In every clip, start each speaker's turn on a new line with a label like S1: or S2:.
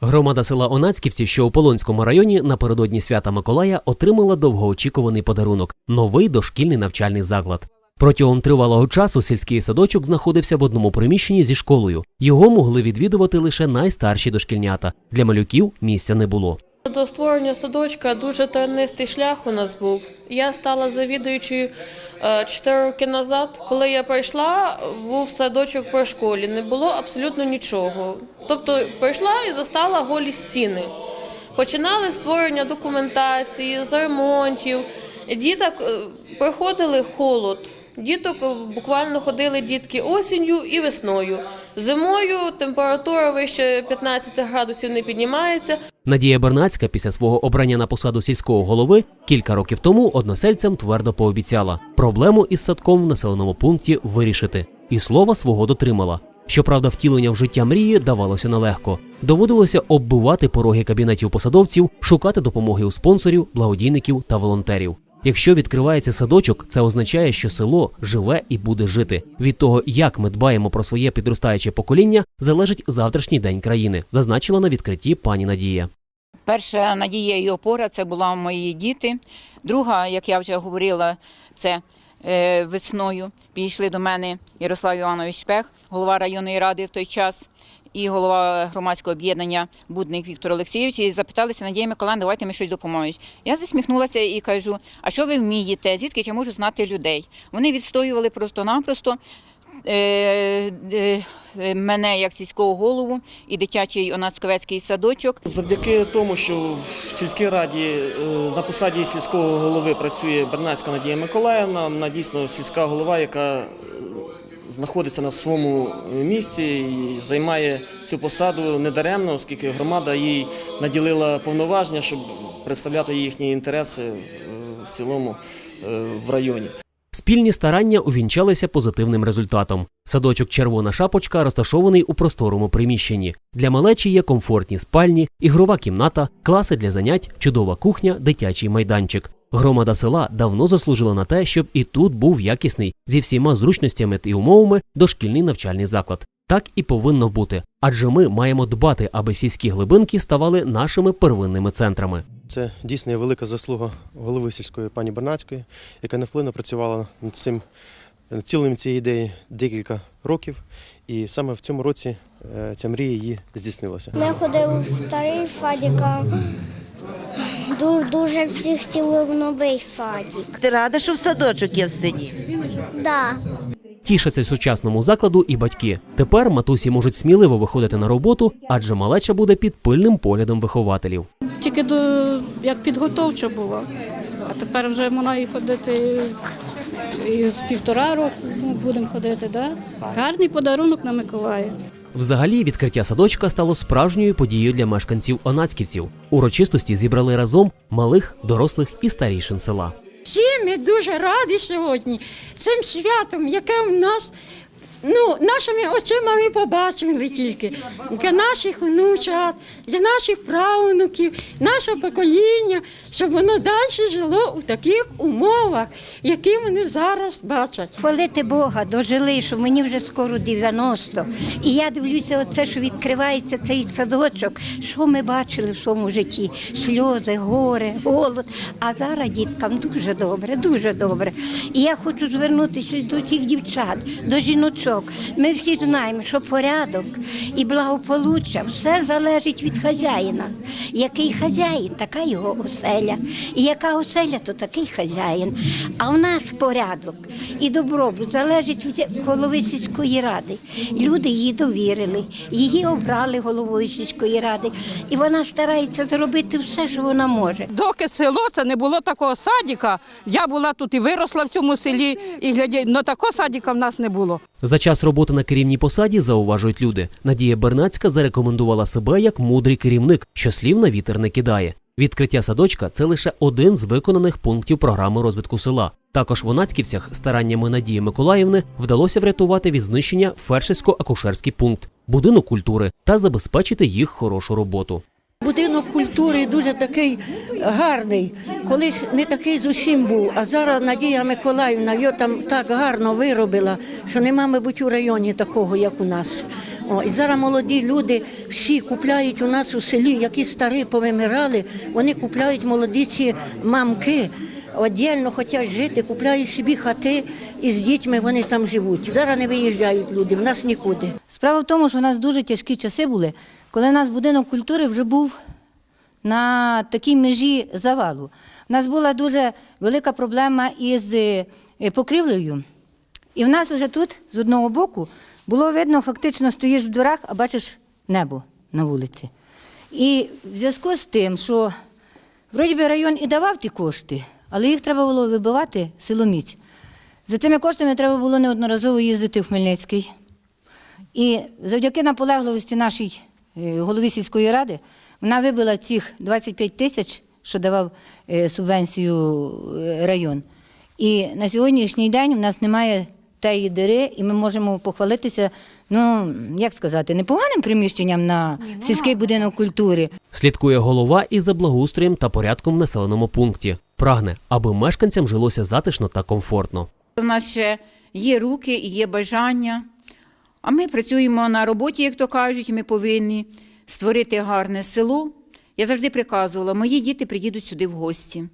S1: Громада села Онацьківці, що у Полонському районі, напередодні свята Миколая отримала довгоочікуваний подарунок новий дошкільний навчальний заклад. Протягом тривалого часу сільський садочок знаходився в одному приміщенні зі школою. Його могли відвідувати лише найстарші дошкільнята. Для малюків місця не було.
S2: До створення садочка дуже тернистий шлях у нас був. Я стала завідуючою е, 4 роки назад. Коли я прийшла, був садочок при школі, не було абсолютно нічого. Тобто прийшла і застала голі стіни. Починали створення документації, з ремонтів. Діток е, приходили холод. Діток е, буквально ходили дітки осінню і весною. Зимою температура вище 15 градусів не піднімається.
S1: Надія Бернацька після свого обрання на посаду сільського голови кілька років тому односельцям твердо пообіцяла проблему із садком в населеному пункті вирішити, і слова свого дотримала. Щоправда, втілення в життя мрії давалося нелегко. Доводилося оббивати пороги кабінетів посадовців, шукати допомоги у спонсорів, благодійників та волонтерів. Якщо відкривається садочок, це означає, що село живе і буде жити. Від того, як ми дбаємо про своє підростаюче покоління, залежить завтрашній день країни, зазначила на відкритті пані Надія.
S3: Перша надія і опора це була мої діти. Друга, як я вже говорила, це е, весною. Підійшли до мене Ярослав Іванович Шпех, голова районної ради в той час. І голова громадського об'єднання Будник Віктор Олексійович і запиталися Надія Миколаївна, давайте ми щось допоможемо. Я засміхнулася і кажу: а що ви вмієте? Звідки я можу знати людей? Вони відстоювали просто-напросто е, е, мене як сільського голову і дитячий онацьковецький садочок.
S4: Завдяки тому, що в сільській раді е, на посаді сільського голови працює Бернацька Надія Миколаївна, вона дійсно сільська голова, яка знаходиться на своєму місці і займає цю посаду недаремно, оскільки громада їй наділила повноваження, щоб представляти їхні інтереси е, в цілому е, в районі.
S1: Спільні старання увінчалися позитивним результатом. Садочок Червона шапочка розташований у просторому приміщенні. Для малечі є комфортні спальні, ігрова кімната, класи для занять, чудова кухня, дитячий майданчик. Громада села давно заслужила на те, щоб і тут був якісний зі всіма зручностями і умовами дошкільний навчальний заклад. Так і повинно бути, адже ми маємо дбати, аби сільські глибинки ставали нашими первинними центрами.
S5: Це дійсно велика заслуга голови сільської пані Бернацької, яка невпинно працювала над цим над тіленням цієї ідеї декілька років. І саме в цьому році е, ця мрія її здійснилася.
S6: Ми ходили в старий садик, дуже, дуже всі хотіли в новий садик.
S7: Ти рада, що в садочок є в селі?
S6: Да.
S1: Тішаться сучасному закладу і батьки. Тепер матусі можуть сміливо виходити на роботу, адже малеча буде під пильним поглядом вихователів.
S8: Тільки до як підготовча була. А тепер вже вона і ходити і з півтора року ну, будемо ходити. Да? Гарний подарунок на Миколая.
S1: Взагалі, відкриття садочка стало справжньою подією для мешканців онацьківців. Урочистості зібрали разом малих, дорослих і старішин села.
S9: Всі ми дуже раді сьогодні цим святом, яке в нас. Ну, нашими очима ми побачили тільки для наших внучат, для наших правнуків, нашого покоління, щоб воно далі жило у таких умовах, які вони зараз бачать.
S10: Хвалити Бога, дожили, що мені вже скоро 90. І я дивлюся, оце, що відкривається цей садочок, що ми бачили в своєму житті: сльози, горе, голод. А зараз діткам дуже добре, дуже добре. І я хочу звернутися до тих дівчат, до жіночок. Ми всі знаємо, що порядок і благополуччя все залежить від хазяїна. Який хазяїн, така його оселя. І яка оселя, то такий хазяїн. А в нас порядок і добробут залежить від голови сільської ради. Люди її довірили, її обрали головою сільської ради, і вона старається зробити все, що вона може.
S11: Доки село це не було такого садика, я була тут і виросла в цьому селі, і глядіть, але такого садика в нас не було.
S1: За час роботи на керівній посаді зауважують люди. Надія Бернацька зарекомендувала себе як мудрий керівник, що слів на вітер не кидає. Відкриття садочка це лише один з виконаних пунктів програми розвитку села. Також в Онацьківцях стараннями Надії Миколаївни вдалося врятувати від знищення фельдшерсько-акушерський пункт, будинок культури та забезпечити їх хорошу роботу.
S12: Будинок культури дуже такий гарний. Колись не такий з усім був, а зараз Надія Миколаївна його там так гарно виробила, що нема, мабуть, у районі такого, як у нас. О, і зараз молоді люди всі купляють у нас у селі, які старі повимирали, вони купляють молоді ці мамки. Отдільно хочуть жити, купляють собі хати і з дітьми вони там живуть. Зараз не виїжджають люди, в нас нікуди.
S13: Справа в тому, що у нас дуже тяжкі часи були, коли у нас будинок культури вже був на такій межі завалу. У нас була дуже велика проблема із е, покрівлею. І в нас вже тут, з одного боку, було видно, фактично стоїш в дверах, а бачиш небо на вулиці. І в зв'язку з тим, що вроді би район і давав ті кошти, але їх треба було вибивати силоміць. За цими коштами треба було неодноразово їздити в Хмельницький. І завдяки наполегливості нашій е, голові сільської ради вона вибила цих 25 тисяч, що давав е, субвенцію е, район. І на сьогоднішній день в нас немає тієї дири, і ми можемо похвалитися, ну як сказати, непоганим приміщенням на сільський будинок культури.
S1: Слідкує голова і за благоустроєм та порядком в населеному пункті. Прагне, аби мешканцям жилося затишно та комфортно.
S3: У нас ще є руки і є бажання. А ми працюємо на роботі, як то кажуть, і ми повинні створити гарне село. Я завжди приказувала, мої діти приїдуть сюди в гості.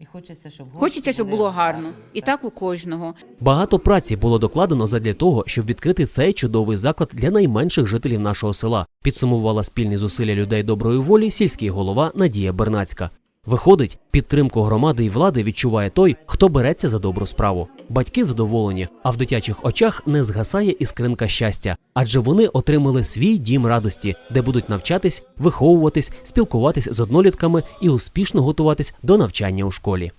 S7: І хочеться, щоб
S3: Хочеться, щоб було гарно. І так у кожного.
S1: Багато праці було докладено задля того, щоб відкрити цей чудовий заклад для найменших жителів нашого села. Підсумувала спільні зусилля людей доброї волі сільський голова Надія Бернацька. Виходить, підтримку громади і влади відчуває той, хто береться за добру справу. Батьки задоволені, а в дитячих очах не згасає іскринка щастя, адже вони отримали свій дім радості, де будуть навчатись, виховуватись, спілкуватись з однолітками і успішно готуватись до навчання у школі.